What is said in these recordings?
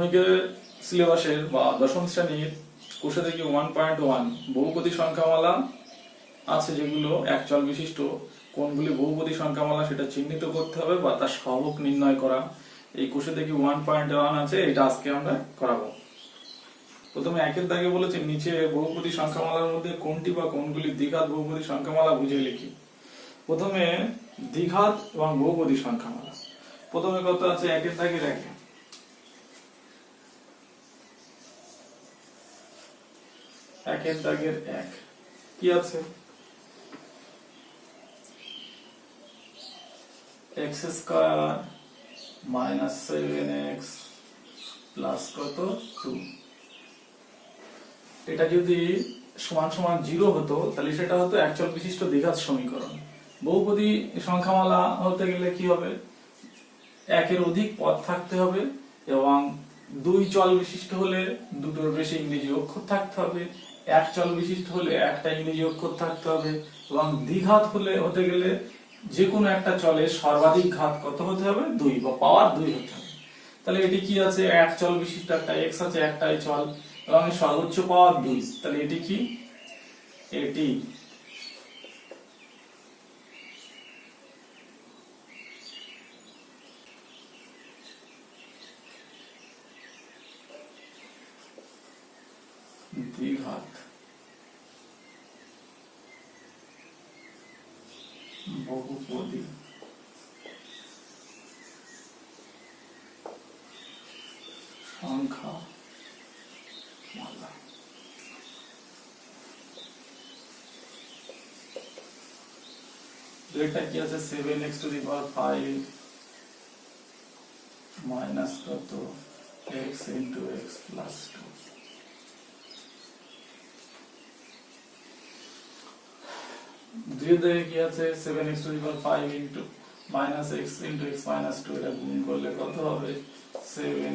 মাধ্যমিকের সিলেবাসের বা দশম শ্রেণির কোষে থেকে ওয়ান পয়েন্ট ওয়ান বহুপদী সংখ্যামালা আছে যেগুলো একচল বিশিষ্ট। কোনগুলি বহুপদী সংখ্যামালা সেটা চিহ্নিত করতে হবে বা তার সহগ নির্ণয় করা। এই কোষে থেকে ওয়ান পয়েন্ট ওয়ান আছে, এটা আজকে আমরা করাবো। প্রথমে একের দাগে বলেছে, নিচে বহুপদী সংখ্যামালার মধ্যে কোনটি বা কোনগুলি দ্বিঘাত বহুপদী সংখ্যামালা বুঝে লিখি। প্রথমে দ্বিঘাত এবং বহুপদী সংখ্যামালা। প্রথমে কত আছে? একের দাগের একে একের দাগের এক কি আছে x square minus seven x plus কত? টু এটা যদি সমান সমান জিরো হতো, তাহলে সেটা হতো বিশিষ্ট দ্বিঘাত সমীকরণ। বহুপদী সংখ্যামালা হতে গেলে কি হবে? একের অধিক পদ থাকতে হবে এবং দুই চল বিশিষ্ট হলে দুটোর বেশি ইংরেজি অক্ষর থাকতে হবে। এক চল বিশিষ্ট হলে একটা ইংরেজি করতে থাকতে হবে এবং দ্বিঘাত হলে হতে গেলে যে কোনো একটা চলে সর্বাধিক ঘাত কত হতে হবে? দুই বা পাওয়ার দুই হতে হবে। তাহলে এটি কি আছে? এক চল বিশিষ্ট একটা এক্স আছে, একটাই চল এবং সর্বোচ্চ পাওয়ার দুই। তাহলে এটি কি? এটি দ্বিঘাত বহুপদী সংখ্যা মালা। এটা কি আছে? Seven x to the power five minus কত? X into x plus two দুই দিকে কি আছে? এটা গুণ করলে কত হবে? আর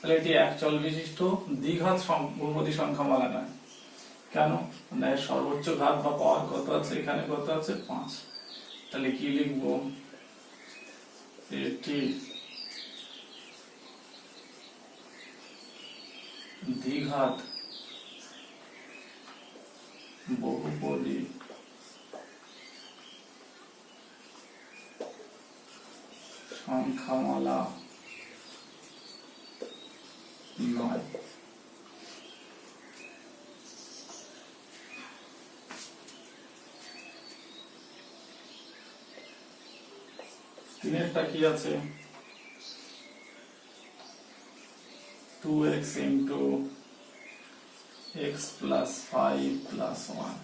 তাহলে এটি বিশিষ্ট দ্বিঘাত বহুপদী সংখ্যা মালা নয় কেন? না সর্বোচ্চ ঘাত বা পাওয়ার কত আছে? এখানে কত আছে? তাহলে কি লিখব? দ্বিঘাত বহুপদী। সংখ্যামালা। নয়। তিনেরটা কি আছে? Two x into x plus five plus one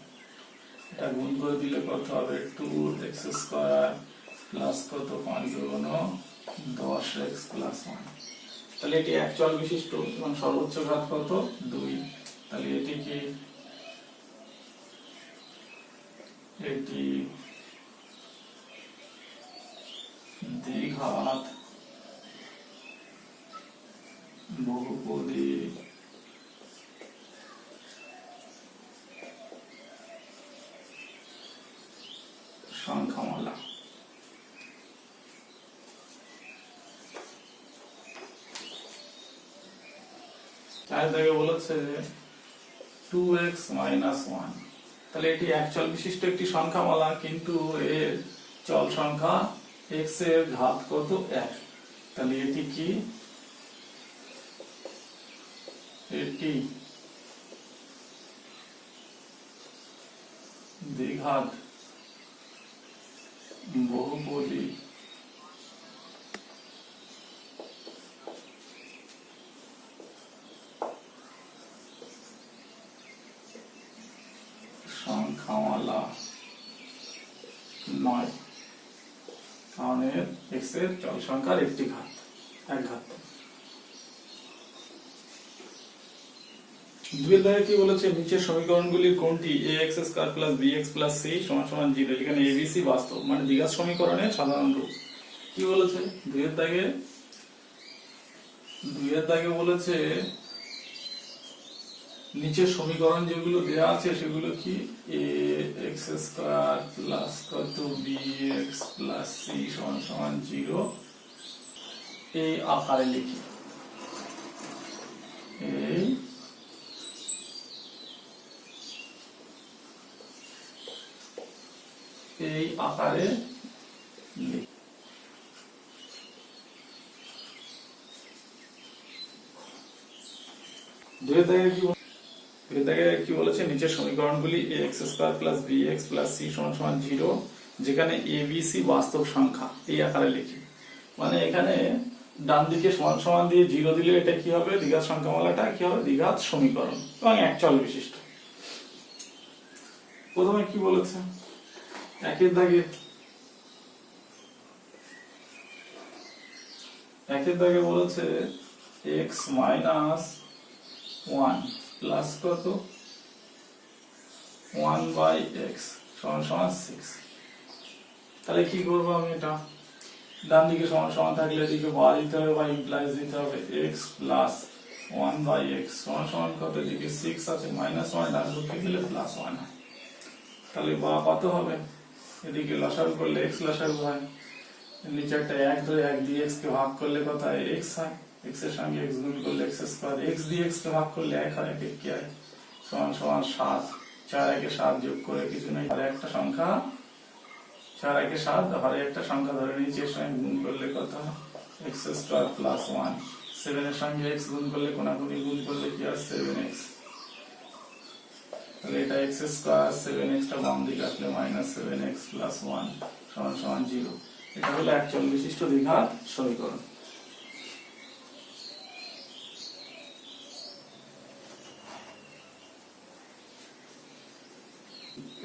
এটা গুণ করে দিলে কত হবে? টু এক্স স্কোয়ার প্লাস কত? পাঁচ দুগুণ দশ এক্স প্লাস ওয়ান তাহলে এটি একচল বিশিষ্ট, এবং সর্বোচ্চ ঘাত কত? দুই। তাহলে এটি কি? এটি দ্বিঘাত বহুপদী সংখ্যামালা টু এক্স ওয়ান তাহলে এটি বিশিষ্ট একটি সংখ্যামালা, কিন্তু এর চল সংখ্যা এক্সের ঘাত কত? এক। তাহলে এটি কি? এটি দ্বিঘাত বহুপদী সংখ্যামালা নয়। কারণ এর এক্সের চল সংখ্যার একটি ঘাত, এক ঘাত। দুই দাগে কি বলেছে? নিচের সমীকরণগুলির কোনটি? A x square plus b x plus c সমান সমান জিরো এখানে এবিসি বাস্তব মানে দ্বিঘাত সমীকরণের সাধারণ রূপ। কি বলেছে? দুইয়ের দাগে? দুইয়ের দাগে বলেছে নিচের সমীকরণ যেগুলো দেওয়া আছে সেগুলো কি? এ এক্স স্কোয়ার প্লাস কত? বি এক্স প্লাস সি সমান সমান জিরো এই আকারে লিখি। এই এই আকারে লিখি। দাগে কি বলেছে? নিচের সমীকরণগুলি a x square plus b x plus c সমান সমান জিরো যেখানে এ বি বাস্তব সংখ্যা, এই আকারে লিখি। মানে এখানে ডান দিকে সমান সমান দিয়ে জিরো দিলে এটা কি হবে? দ্বিঘাত সংখ্যামালাটা কি হবে? দ্বিঘাত সমীকরণ এবং একচল বিশিষ্ট। প্রথমে কি বলেছে? একের দাগে একের দাগে বলেছে এক্স মাইনাস ওয়ান প্লাস কত? ওয়ান বাই এক্স সমান সমান সিক্স তাহলে কি করব আমি এটা? ডান দিকে সমান সমান থাকলে এদিকে বা দিতে হবে বা ইমপ্লাইজ দিতে হবে x plus one by x সমান সমান কত? এদিকে সিক্স আছে মাইনাস ওয়ান ডান পক্ষে দিলে প্লাস ওয়ান হয়। তাহলে বা কত হবে? এদিকে লসাগু করলে এক্স লসাগু হয়। নিচে একটা এক ধরে এক দিয়ে এক্স কে ভাগ করলে কত হয়? এক্স হয়। এক্সের সঙ্গে এক্স গুণ করলে এক্স স্কোয়ার এক্স দিয়ে এক্স কে ভাগ করলে এক হয় এক এক কি হয়? সমান সমান সাত। চার একে সাত যোগ করে কিছু নেই আর একটা সংখ্যা, চার একে সাত, ঘরে একটা সংখ্যা ধরে নিচে এর সঙ্গে গুণ করলে কত? X square plus one seven এর সঙ্গে এক্স গুণ করলে কোনাকুনি গুণ করলে কি হয়? সেভেন এক্স তাহলে এটা এক্স স্কোয়ার সেভেন এক্সটা বাম দিকে আসলে minus seven x plus one সমান সমান জিরো এটা হলো একচল বিশিষ্ট দ্বিঘাত সমীকরণ।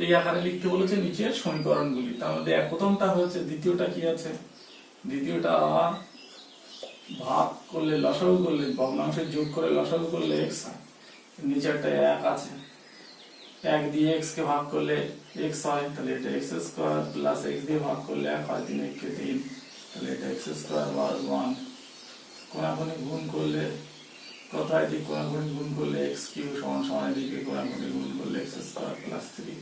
এই আকারে লিখতে বলেছে নিচের সমীকরণগুলি। তার মধ্যে প্রথমটা হচ্ছে দ্বিতীয়টা কি আছে? দ্বিতীয়টা ভাগ করলে লসাগু করলে ভগ্নাংশের যোগ করে লসাগু করলে এক্স নিচে একটা এক আছে। এক দিয়ে এক্স কে ভাগ করলে এক্স হয়, তাহলে এটা এক্স স্কোয়ার প্লাস এক্স দিয়ে ভাগ করলে এক হয়, তিন একে তিন, তাহলে এটা এক্স স্কোয়ার বার ওয়ান কোনাকুনি গুণ করলে হয় দিক কোনাকুনি গুণ করলে এক্স কিউ সমান সমান এদিকে কোনাকুনি গুণ করলে এক্স স্কোয়ার প্লাস থ্রি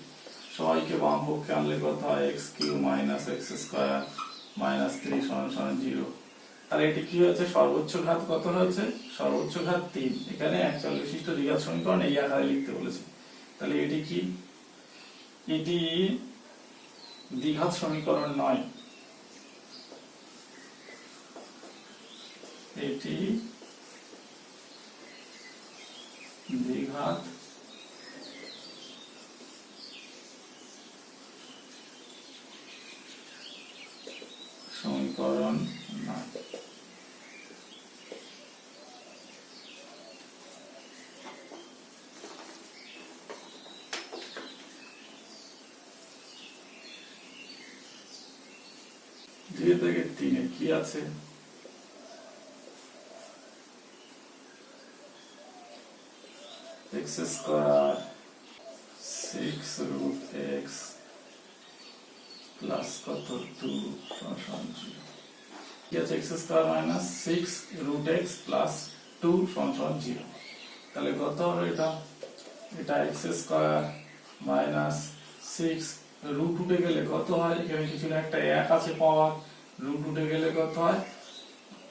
সবাইকে বাম পক্ষে আনলে কত হয় x cube minus x square minus three সমান সমান জিরো তাহলে এটি কি হয়েছে? সর্বোচ্চ ঘাত কত হয়েছে? সর্বোচ্চ ঘাত তিন। এখানে একচল বিশিষ্ট দ্বিঘাত সমীকরণ এই আকারে লিখতে বলেছে। তাহলে এটি কি? এটি দ্বিঘাত সমীকরণ নয়। এটি দ্বিঘাত সমীকরণ নয়। দুই থেকে তিনে কি আছে? X square six root x plus কত? টু সমান জিরো কি আছে? X square minus six root x plus two সমান সমান জিরো তাহলে কত হবে এটা? এটা x square minus six root উঠে গেলে কত হয়? এখানে কিছু না একটা এক আছে পাওয়ার রুট উঠে গেলে কত হয়?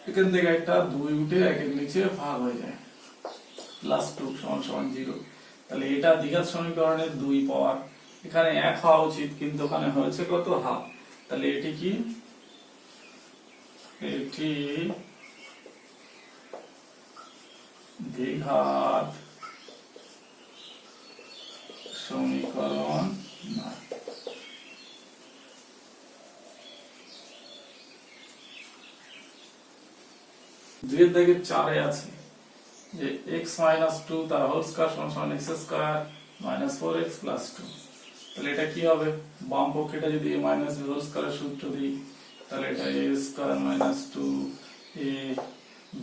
এখান থেকে একটা দুই উঠে একের নিচে ভাগ হয়ে যায়। প্লাস টু সমান সমান জিরো তাহলে এটা দ্বিঘাত সমীকরণের দুই পাওয়ার। এখানে এক হওয়া উচিত, কিন্তু ওখানে হয়েছে কত? হাফ। তাহলে এটি কি? এটি দ্বিঘাত সমীকরণ দুইয়ের দাগে চারে আছে। যে এক্স মাইনাস টু তার হোল স্কোয়ার সমান সমান x square minus four x plus two তাহলে এটা কি হবে? বাম পক্ষেটা যদি এ মাইনাস বি হোল স্কোয়ারের সূত্র দিই, তাহলে এটা a square minus two a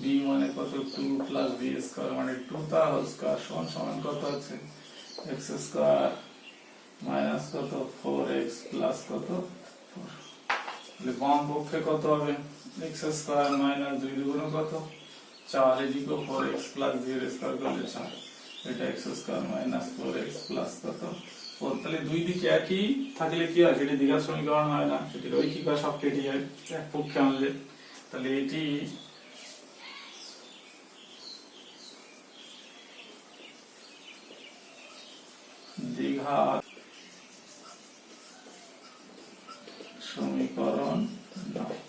b মানে কত? টু প্লাস বি স্কোয়ার মানে টু তার হোল স্কোয়ার সমান সমান কত আছে? এক্স স্কোয়ার মাইনাস কত? ফোর এক্স প্লাস কত? তাহলে বাম পক্ষে কত হবে? এক্স স্কোয়ার মাইনাস দুই দুগুণ কত? চার এদিকে four x plus zero square করলে চার। এটা x square minus four x কত? ফোর তাহলে দুই দিকে একই থাকলে কি হয়? সেটি দ্বিঘাত সমীকরণ হয় না। সেটি রৈখিক বা সব কেটে যায়, এক পক্ষে আনলে। তাহলে এটি দ্বিঘাত সমীকরণ নয়।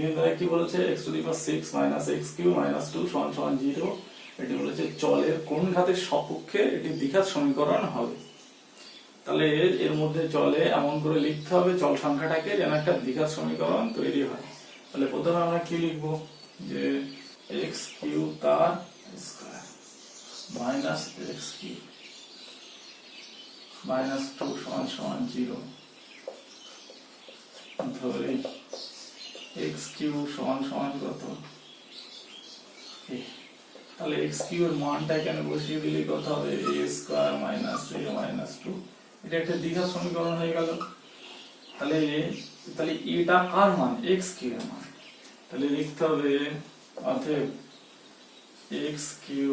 তিন দ্বারা কি বলেছে? X to the power six minus cube minus two সমান সমান জিরো এটি বলেছে চলের কোন ঘাতের সপক্ষে এটি দ্বিঘাত সমীকরণ হবে। তাহলে এর- এর মধ্যে চলে এমন করে লিখতে হবে, চল সংখ্যাটাকে যেন একটা দ্বিঘাত সমীকরণ তৈরি হয়। তাহলে প্রথমে আমরা কি লিখব? যে এক্স কিউ তার square minus x cube minus two সমান সমান জিরো ধরে এক্স কিউ সমান সমান কত। তাহলে এক্স কিউ এর মানটা এখানে বসিয়ে দিলে কত হবে? A square minus a minus two এটা একটা দ্বিঘাত সমীকরণ হয়ে গেল। তাহলে তাহলে এটা কার মান? এক্স কিউ এর মান। তাহলে লিখতে হবে, অতএব এক্স কিউ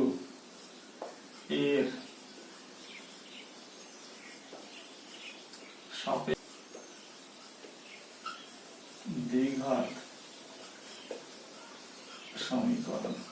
এর সাপেক্ষে দ্বিঘাত সমীকরণ